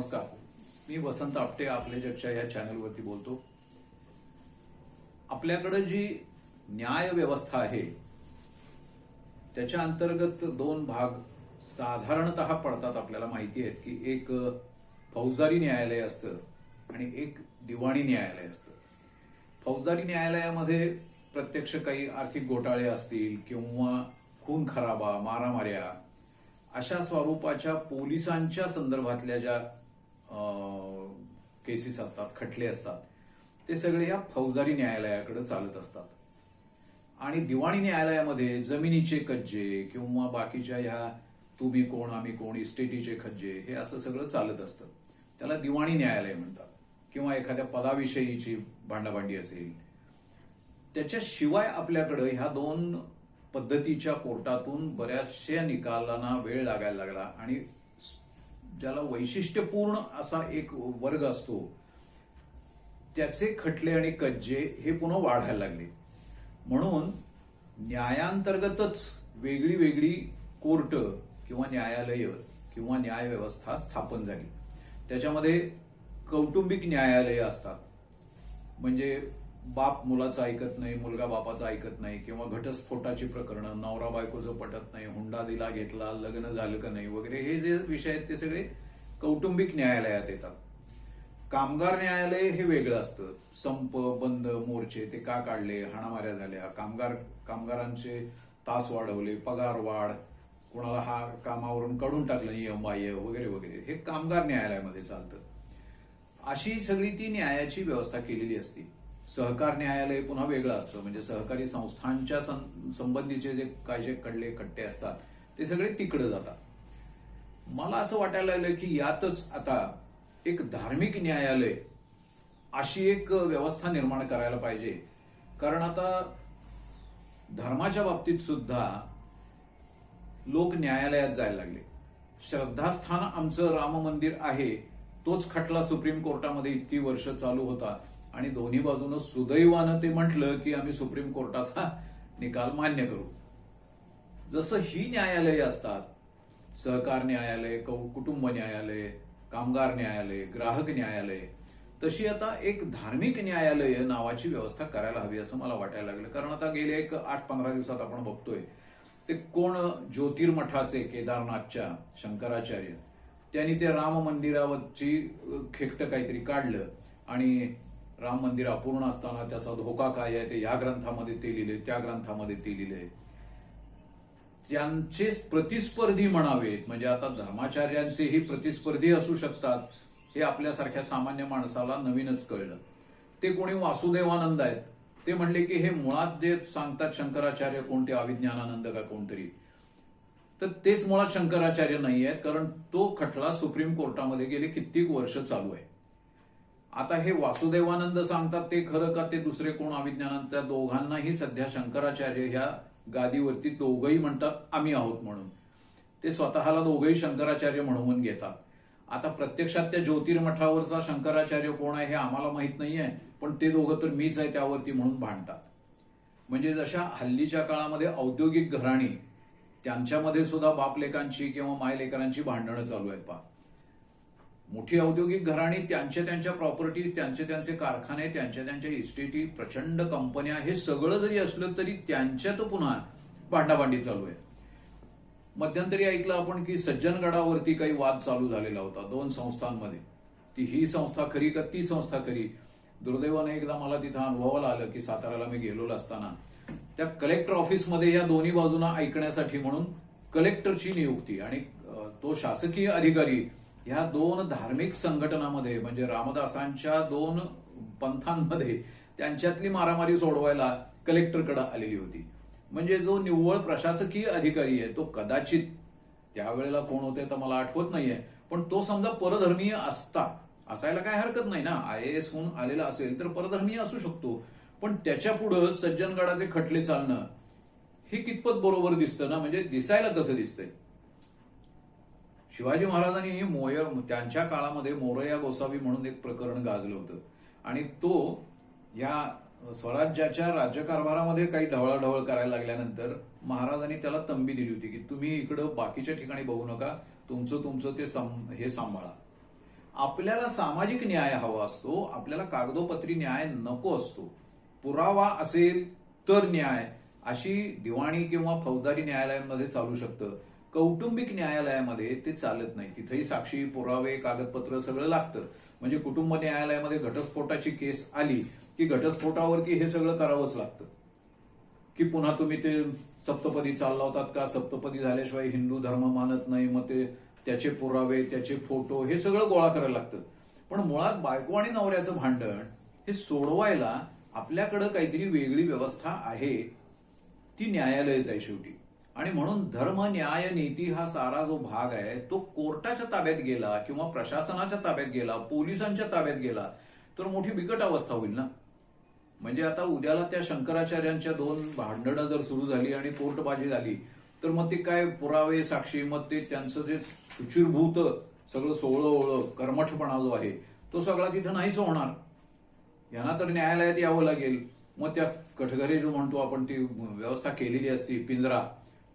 नमस्कार. मी वसंत आपटे आपले जगच्या या चॅनलवरती बोलतो. आपल्याकडे जी न्याय व्यवस्था आहे त्याच्या अंतर्गत दोन भाग साधारणत पडतात आपल्याला माहिती आहे की एक फौजदारी न्यायालय असतं आणि एक दिवाणी न्यायालय असतं. फौजदारी न्यायालयामध्ये प्रत्यक्ष काही आर्थिक घोटाळे असतील किंवा खून खराबा मारामाऱ्या अशा स्वरूपाच्या पोलिसांच्या संदर्भातल्या ज्या केसेस असतात खटले असतात. ते सगळे या फौजदारी न्यायालयाकडे चालत असतात. आणि दिवाणी न्यायालयामध्ये जमिनीचे कज्जे किंवा बाकीच्या ह्या तुम्ही कोण आम्ही कोण इस्टेटीचे खज्जे हे असं सगळं चालत असतं. त्याला दिवाणी न्यायालय म्हणतात. किंवा एखाद्या पदाविषयीची भांडाभांडी असेल. त्याच्याशिवाय आपल्याकडं ह्या दोन पद्धतीच्या कोर्टातून बऱ्याचशा निकालांना वेळ लागायला लागला आणि ज्याला वैशिष्ट्यपूर्ण असा एक वर्ग असतो त्याचे खटले आणि कज्जे हे पुन्हा वाढायला लागले. म्हणून न्यायांतर्गतच वेगळी वेगळी कोर्ट किंवा न्यायालय किंवा न्याय व्यवस्था स्थापन झाली. त्याच्यामध्ये कौटुंबिक न्यायालय असतात. म्हणजे बाप मुलाचं ऐकत नाही मुलगा बापाचं ऐकत नाही किंवा घटस्फोटाची प्रकरणं नवरा बायकोचं पटत नाही हुंडा दिला घेतला लग्न झालं का नाही वगैरे हे जे विषय आहेत ते सगळे कौटुंबिक न्यायालयात येतात. कामगार न्यायालय हे वेगळं असतं. संप बंद मोर्चे ते का काढले हाणामाऱ्या झाल्या कामगार कामगारांचे तास वाढवले पगार वाढ कोणाला हा कामावरून काढून टाकलं नियम बाह्य वगैरे वगैरे हे कामगार न्यायालयामध्ये चालतं. अशी सगळी ती न्यायाची व्यवस्था केलेली असते. सहकार न्यायालय पुन्हा वेगळं असतं. म्हणजे सहकारी संस्थांच्या संबंधीचे जे काय जे कडले कट्टे असतात ते सगळे तिकडे जातात. मला असं वाटायला लागलं की यातच आता एक धार्मिक न्यायालय अशी एक व्यवस्था निर्माण करायला पाहिजे. कारण आता धर्माच्या बाबतीत सुद्धा लोक न्यायालयात जायला लागले. श्रद्धास्थान आमचं राम मंदिर आहे तोच खटला सुप्रीम कोर्टामध्ये इतकी वर्ष चालू होता. आणि दोन्ही बाजूनं सुदैवानं ते म्हटलं की आम्ही सुप्रीम कोर्टाचा निकाल मान्य करू. जसं ही न्यायालये असतात सहकार न्यायालय कुटुंब न्यायालय कामगार न्यायालय ग्राहक न्यायालय तशी आता एक धार्मिक न्यायालय नावाची व्यवस्था करायला हवी असं मला वाटायला लागलं. कारण आता गेले एक आठ पंधरा दिवसात आपण बघतोय ते कोण ज्योतिर्मठाचे केदारनाथच्या शंकराचार्य त्यांनी ते राम मंदिरावरची खेकट काहीतरी काढलं आणि राम मंदिर अपूर्ण असताना त्याचा धोका काय आहे ते या ग्रंथामध्ये ते लिहिले त्या ग्रंथामध्ये ते लिहिले. त्यांचे प्रतिस्पर्धी म्हणावेत म्हणजे आता धर्माचार्यांचेही प्रतिस्पर्धी असू शकतात हे आपल्यासारख्या सामान्य माणसाला नवीनच कळलं. ते कोणी वासुदेवानंद आहेत ते म्हणले की हे मुळात जे सांगतात शंकराचार्य कोणते अविज्ञानानंद का कोणतरी. तर तेच मुळात शंकराचार्य नाही आहेत कारण तो खटला सुप्रीम कोर्टामध्ये गेले कित्येक वर्ष चालू आहे. आता हे वासुदेवानंद सांगतात ते खरं का ते दुसरे कोण? अविज्ञानंद त्या दोघांनाही सध्या शंकराचार्य ह्या गादीवरती दोघही म्हणतात आम्ही आहोत म्हणून. ते स्वतःला दोघंही शंकराचार्य म्हणून घेतात. आता प्रत्यक्षात त्या ज्योतिर्मठावरचा शंकराचार्य कोण आहे हे आम्हाला माहीत नाहीये पण ते दोघं तर मीच आहे त्यावरती म्हणून भांडतात. म्हणजे जशा हल्लीच्या काळामध्ये औद्योगिक घराणी त्यांच्यामध्ये सुद्धा बापलेकांची किंवा मायलेकरांची भांडणं चालू आहेत पा मोठी औद्योगिक घराणी त्यांच्या त्यांच्या प्रॉपर्टीज त्यांचे त्यांचे कारखाने त्यांच्या त्यांच्या इस्टेटी प्रचंड कंपन्या हे सगळं जरी असलं तरी त्यांच्यात पुन्हा भांडाभांडी चालू आहे मध्यंतरी ऐकलं आपण की सज्जनगडावरती काही वाद चालू झालेला होता दोन संस्थांमध्ये. ती ही संस्था खरी का ती संस्था खरी? दुर्दैवाने एकदा मला तिथं अनुभवाला आलं की साताऱ्याला मी गेलेलो असताना. त्या कलेक्टर ऑफिसमध्ये या दोन्ही बाजूंना ऐकण्यासाठी म्हणून कलेक्टरची नियुक्ती आणि तो शासकीय अधिकारी ह्या दोन धार्मिक संघटनामध्ये म्हणजे रामदासांच्या दोन पंथांमध्ये त्यांच्यातली मारामारी सोडवायला कलेक्टरकडे आलेली होती. म्हणजे जो निव्वळ प्रशासकीय अधिकारी आहे तो कदाचित त्यावेळेला कोण होते तर मला आठवत नाहीये पण तो समजा परधर्मीय असता असायला काय हरकत नाही ना? आय एस होऊन आलेला असेल तर परधर्मीय असू शकतो. पण त्याच्या पुढं सज्जनगडाचे खटले चालणं हे कितपत बरोबर दिसतं ना? म्हणजे दिसायला कसं दिसतंय? शिवाजी महाराजांनी मोयर त्यांच्या काळामध्ये मोरया गोसावी म्हणून एक प्रकरण गाजलं होतं. आणि तो या स्वराज्याच्या राज्यकारभारामध्ये काही ढवळाढवळ करायला लागल्यानंतर महाराजांनी त्याला तंबी दिली होती की तुम्ही इकडं बाकीच्या ठिकाणी बघू नका तुमचं तुमचं ते सम हे सांभाळा. आपल्याला सामाजिक न्याय हवा असतो आपल्याला कागदोपत्री न्याय नको असतो. पुरावा असेल तर न्याय अशी दिवाणी किंवा फौजदारी न्यायालयांमध्ये चालू शकतं. कौटुंबिक न्यायालयामध्ये ते चालत नाही. तिथेही साक्षी पुरावे कागदपत्र सगळं लागतं. म्हणजे कुटुंब न्यायालयामध्ये घटस्फोटाची केस आली की घटस्फोटावरती हे सगळं करावंच लागतं. की पुन्हा तुम्ही ते सप्तपदी चालला होतात का? सप्तपदी झाल्याशिवाय हिंदू धर्म मानत नाही मग ते त्याचे पुरावे त्याचे फोटो हे सगळं गोळा करायला लागतं. पण मुळात बायको आणि नवऱ्याचं भांडण हे सोडवायला आपल्याकडं काहीतरी वेगळी व्यवस्था आहे. ती न्यायालयच आहे शेवटी. आणि म्हणून धर्म न्याय नीती हा सारा जो भाग आहे तो कोर्टाच्या ताब्यात गेला किंवा प्रशासनाच्या ताब्यात गेला पोलिसांच्या ताब्यात गेला तर मोठी बिकट अवस्था होईल ना? म्हणजे आता उद्याला त्या शंकराचार्यांच्या दोन भांडणं जर सुरू झाली आणि कोर्टबाजी झाली तर मग ते काय पुरावे साक्षी मग ते त्यांचं जे सुचिरभूत सगळं सोहळं ओळख कर्मठपणा जो आहे तो सगळा तिथं नाहीच होणार. यांना तर न्यायालयात यावं लागेल. मग त्या कठघरे जो म्हणतो आपण ती व्यवस्था केलेली असती पिंजरा.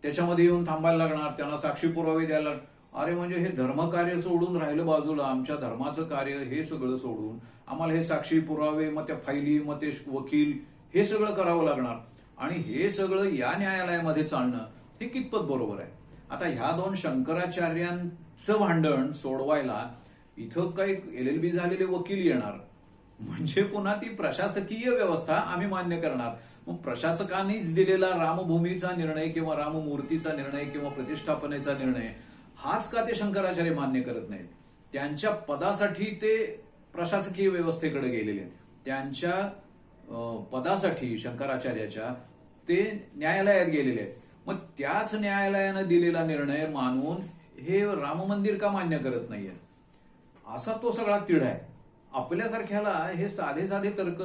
त्याच्यामध्ये येऊन थांबायला लागणार त्यांना साक्षी पुरावे द्यायला अरे म्हणजे हे धर्मकार्य सोडून राहिलं बाजूला आमच्या धर्माचं कार्य हे सगळं सोडून आम्हाला हे साक्षी पुरावे मग त्या फायली मग ते वकील हे सगळं करावं लागणार. आणि हे सगळं या न्यायालयामध्ये चालणं हे कितपत बरोबर आहे? आता ह्या दोन शंकराचार्यांचं भांडण सोडवायला इथं काही एल एल बी झालेले वकील येणार. म्हणजे पुन्हा ती प्रशासकीय व्यवस्था आम्ही मान्य करणार. मग प्रशासकांनीच दिलेला रामभूमीचा निर्णय किंवा राममूर्तीचा निर्णय किंवा प्रतिष्ठापनेचा निर्णय हाच का ते शंकराचार्य मान्य करत नाहीत? त्यांच्या पदासाठी ते प्रशासकीय व्यवस्थेकडे गेलेले आहेत. त्यांच्या पदासाठी शंकराचार्याच्या ते न्यायालयात गेलेले आहेत. मग त्याच न्यायालयानं दिलेला निर्णय मानून हे राम मंदिर का मान्य करत नाहीये असा तो सगळा तिढ आहे. आपल्यासारख्याला हे साधे साधे तर्क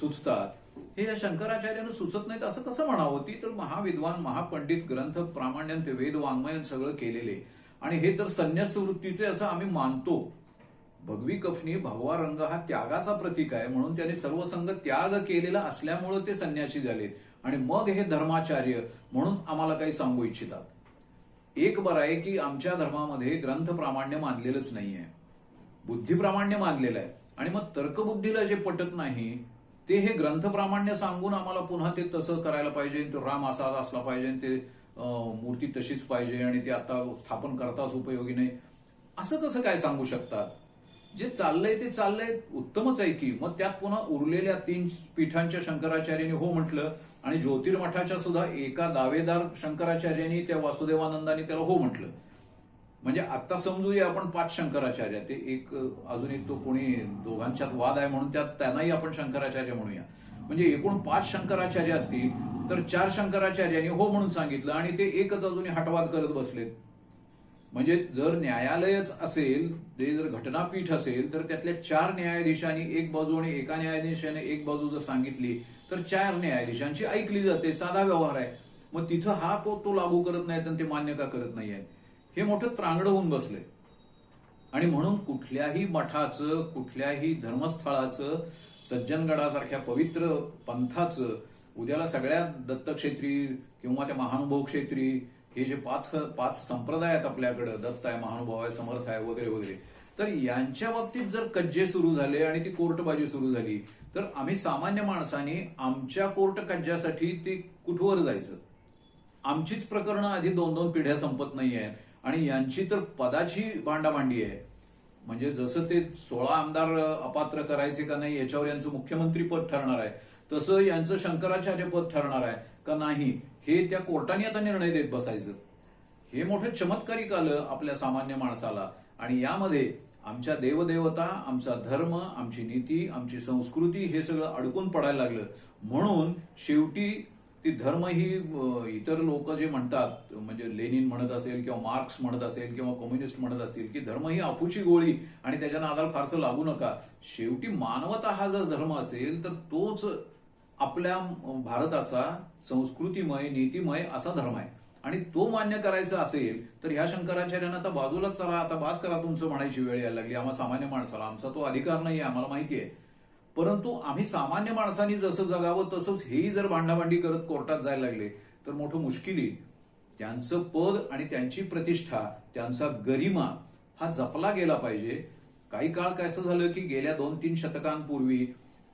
सुचतात. हे या शंकराचार्यानं सुचत नाहीत असं कसं म्हणावं? ती तर महाविद्वान महापंडित ग्रंथ प्रामाण्यन ते वेद वाङ्मयन सगळं केलेले. आणि हे तर संन्यास वृत्तीचे असं आम्ही मानतो. भगवी कफनी भगवा रंग हा त्यागाचा प्रतीक आहे म्हणून त्याने सर्वसंग त्याग केलेला असल्यामुळं ते संन्यासी झालेत. आणि मग हे धर्माचार्य म्हणून आम्हाला काही सांगू इच्छितात. एक बरं आहे की आमच्या धर्मामध्ये ग्रंथ प्रामाण्य मानलेलंच नाहीये. बुद्धिप्रामाण्य मानलेलं आहे. आणि मग तर्कबुद्धीला जे पटत नाही ते हे ग्रंथ प्रामाण्य सांगून आम्हाला पुन्हा ते तसं करायला पाहिजे तो राम असा असला पाहिजे ते मूर्ती तशीच पाहिजे आणि ते आता स्थापन करताच उपयोगी नाही. असं कसं काय सांगू शकतात? जे चाललंय ते चाललंय उत्तमच आहे की. मग त्यात पुन्हा उरलेल्या तीन पीठांच्या शंकराचार्यांनी हो म्हटलं आणि ज्योतिर्मठाच्या सुद्धा एका दावेदार शंकराचार्यांनी त्या वासुदेवानंदानी त्याला हो म्हटलं. म्हणजे आता समजूया आपण पाच शंकराचार्य. ते एक अजून एक तो कोणी दोघांच्यात वाद आहे म्हणून त्यात त्यांनाही आपण शंकराचार्य म्हणूया. म्हणजे एकूण पाच शंकराचार्य असतील तर चार शंकराचार्यांनी हो म्हणून सांगितलं आणि ते एकच अजूनही हटवाद करत बसलेत. म्हणजे जर न्यायालयच असेल ते जर घटनापीठ असेल तर त्यातल्या चार न्यायाधीशांनी एक बाजू आणि एका न्यायाधीशाने एक बाजू जर सांगितली तर चार न्यायाधीशांची ऐकली जाते साधा व्यवहार आहे. मग तिथं हा को तो लागू करत नाहीत आणि ते मान्य का करत नाहीये? हे मोठं त्रांगड होऊन बसले. आणि म्हणून कुठल्याही मठाचं कुठल्याही धर्मस्थळाचं सज्जनगडासारख्या पवित्र पंथाचं उद्याला सगळ्या दत्तक्षेत्री किंवा त्या महानुभाव क्षेत्री हे जे पाच पाच संप्रदाय आहेत आपल्याकडं दत्त आहे महानुभाव आहे समर्थ आहे वगैरे वगैरे. तर यांच्या बाबतीत जर कज्जे सुरू झाले आणि ती कोर्टबाजी सुरू झाली तर आम्ही सामान्य माणसाने आमच्या कोर्ट कज्ज्यासाठी ते कुठवर जायचं? आमचीच प्रकरणं आधी दोन दोन पिढ्या संपत नाही आहेत आणि यांची तर पदाची भांडाभांडी आहे. म्हणजे जसं ते सोळा आमदार अपात्र करायचे का नाही याच्यावर यांचं मुख्यमंत्री पद ठरणार आहे. तसं यांचं शंकराचार्य पद ठरणार आहे का नाही हे त्या कोर्टाने आता निर्णय देत बसायचं. हे मोठं चमत्कारिक आलं आपल्या सामान्य माणसाला. आणि यामध्ये आमच्या देवदेवता आमचा धर्म आमची नीती आमची संस्कृती हे सगळं अडकून पडायला लागलं. म्हणून शेवटी ती धर्म ही इतर लोक जे म्हणतात म्हणजे लेनिन म्हणत असेल किंवा मार्क्स म्हणत असेल किंवा कम्युनिस्ट म्हणत असतील की धर्म ही अफूची गोळी आणि त्याच्या नादाला फारसं लागू नका. शेवटी मानवता हा जर धर्म असेल तर तोच आपल्या भारताचा संस्कृतीमय नीतिमय असा धर्म आहे. आणि तो मान्य करायचा असेल तर ह्या शंकराचार्यांना आता बाजूलाच चला आता बास करा तुमचं म्हणायची वेळ यायला लागली. आम्हाला सामान्य माणसाला आमचा तो अधिकार नाही आहे आम्हाला माहिती आहे परंतु आम्ही सामान्य माणसांनी जसं जगावं तसंच हेही जर भांडाभांडी करत कोर्टात जायला लागले तर मोठं मुश्किल येईल त्यांचं पद आणि त्यांची प्रतिष्ठा त्यांचा गरिमा हा जपला गेला पाहिजे. काही काळ काय असं झालं की गेल्या दोन तीन शतकांपूर्वी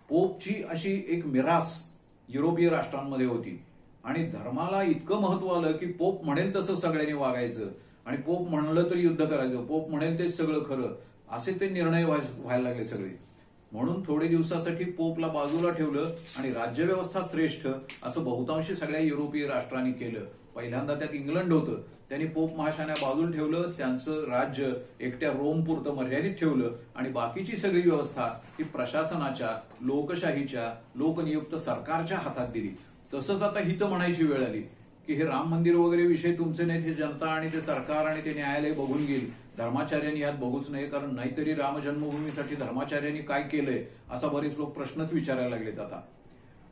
पोपची अशी एक मिरास युरोपीय राष्ट्रांमध्ये होती. आणि धर्माला इतकं महत्त्व आलं की पोप म्हणेल तसं सगळ्यांनी वागायचं. आणि पोप म्हणलं तर युद्ध करायचं. पोप म्हणेल तेच सगळं खरं. असे ते निर्णय व्हायला लागले सगळे. म्हणून थोडे दिवसासाठी पोपला बाजूला ठेवलं आणि राज्यव्यवस्था श्रेष्ठ असं बहुतांशी सगळ्या युरोपीय राष्ट्रांनी केलं. पहिल्यांदा त्यात इंग्लंड होतं. त्यांनी पोप महाशान्या बाजूला ठेवलं त्यांचं राज्य एकट्या रोम पुरतं मर्यादित ठेवलं आणि बाकीची सगळी व्यवस्था ही प्रशासनाच्या लोकशाहीच्या लोकनियुक्त सरकारच्या हातात दिली. तसंच आता हित म्हणायची वेळ आली की हे राम मंदिर वगैरे विषय तुमचे नाहीत हे जनता आणि ते सरकार आणि ते न्यायालय बघून घेईल. धर्माचार्यांनी यात बघूच नये कारण नाहीतरी राम जन्मभूमीसाठी धर्माचार्यांनी काय केलंय असा बरेच लोक प्रश्नच विचारायला लागलेत आता.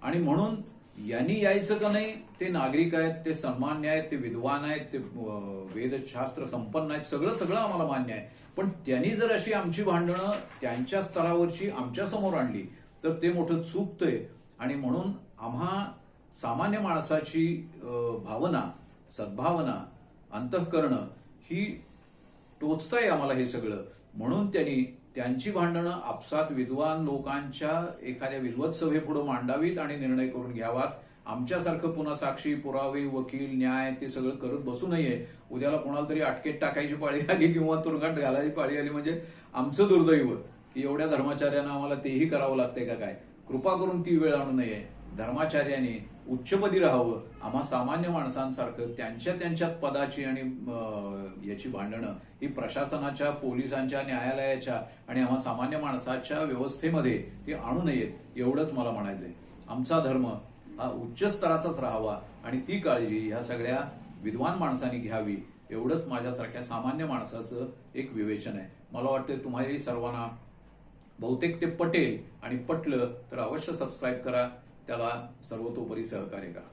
आणि म्हणून यांनी यायचं का नाही ते नागरिक आहेत ते सन्मान्य आहेत ते विद्वान आहेत ते वेदशास्त्र संपन्न आहेत सगळं सगळं आम्हाला मान्य आहे. पण त्यांनी जर अशी आमची भांडणं त्यांच्या स्तरावरची आमच्यासमोर आणली तर ते मोठं चुकतंय. आणि म्हणून आम्हा सामान्य माणसाची भावना सद्भावना अंतःकरणं ही टोचतंय आम्हाला हे सगळं. म्हणून त्यांनी त्यांची भांडणं आपसात विद्वान लोकांच्या एखाद्या विद्वत सभेपुढे मांडावीत आणि निर्णय करून घ्यावात. आमच्यासारखं पुन्हा साक्षी पुरावे वकील न्याय ते सगळं करत बसू नये. उद्याला कोणाला तरी अटकेत टाकायची पाळी आली किंवा तुरुंगात घालायची पाळी आली म्हणजे आमचं दुर्दैव की एवढ्या धर्माचार्यांना आम्हाला तेही करावं लागतंय का काय? कृपा करून ती वेळ आणू नये. धर्माचार्याने उच्चपदी राहावं. आम्हा सामान्य माणसांसारखं त्यांच्या त्यांच्यात पदाची आणि याची भांडणं ही प्रशासनाच्या पोलिसांच्या न्यायालयाच्या आणि आम्हा सामान्य माणसाच्या व्यवस्थेमध्ये ती आणू नयेत एवढंच मला म्हणायचंय. आमचा धर्म हा उच्च स्तराचाच राहावा आणि ती काळजी ह्या सगळ्या विद्वान माणसांनी घ्यावी एवढंच माझ्यासारख्या सामान्य माणसाचं एक विवेचन आहे. मला वाटतं तुम्हाही सर्वांना बहुतेक ते पटेल आणि पटलं तर अवश्य सबस्क्राईब करा. त्याला सर्वतोपरी सहकार्य करा.